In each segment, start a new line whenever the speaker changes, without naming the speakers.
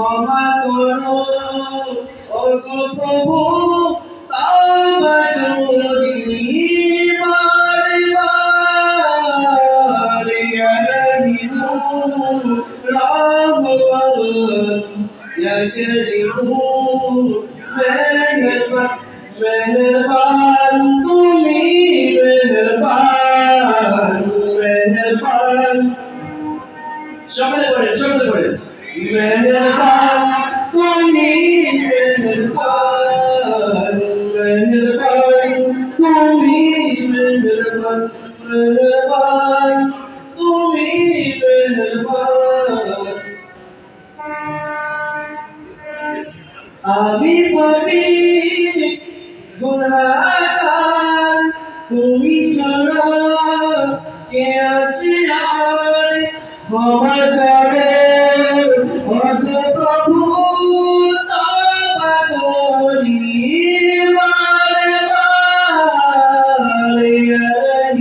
ক্ষমা করো। ওগো প্রভু তওবা আমি পাপি গুণাকার তুমি ছাড়া কে আছে আর ক্ষমা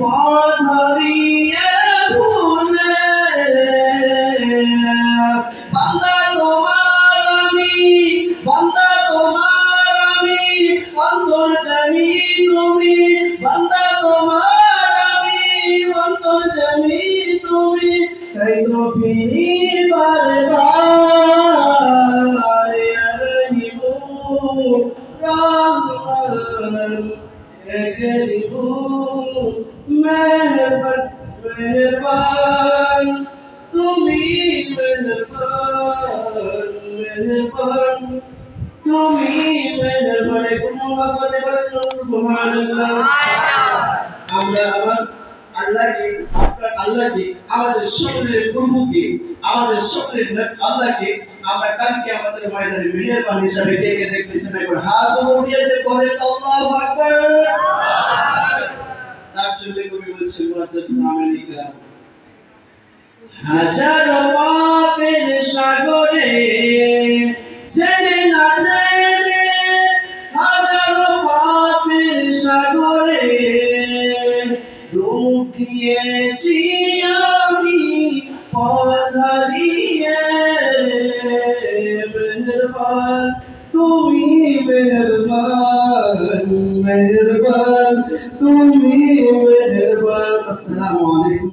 পথ হারিয়ে ভুলে বান্দা তোমার আমি, বান্দা তোমার আমি, অন্তর জানি তুমি। বান্দা তোমার আমি, অন্তর জানি তুমি। তো ফিরি বারে বারে রহিমু রহমান মেহরবান তুমি মেহরবান মেহরবান তুমি মেহরবান গুণবান বলে সুবহানাল্লাহ আমরা আবার আল্লাহকে আমাদের সকলের প্রভুকে আমাদের সকলের আল্লাহকে আমরা কালকে আমাদের ময়দানে মেহেরবান হিসাবে ডেকে দেখতেছেন একবার হাত উঠিয়ে বলে আল্লাহু আকবার। তার জন্য কবি বলছেন মুআদ্দাস আমেরিকা। হাজারো পাপের সাগরে ছেড়ে না ছেড়ে হাজারো পাপের সাগরে ডুব দিয়েছি তুমি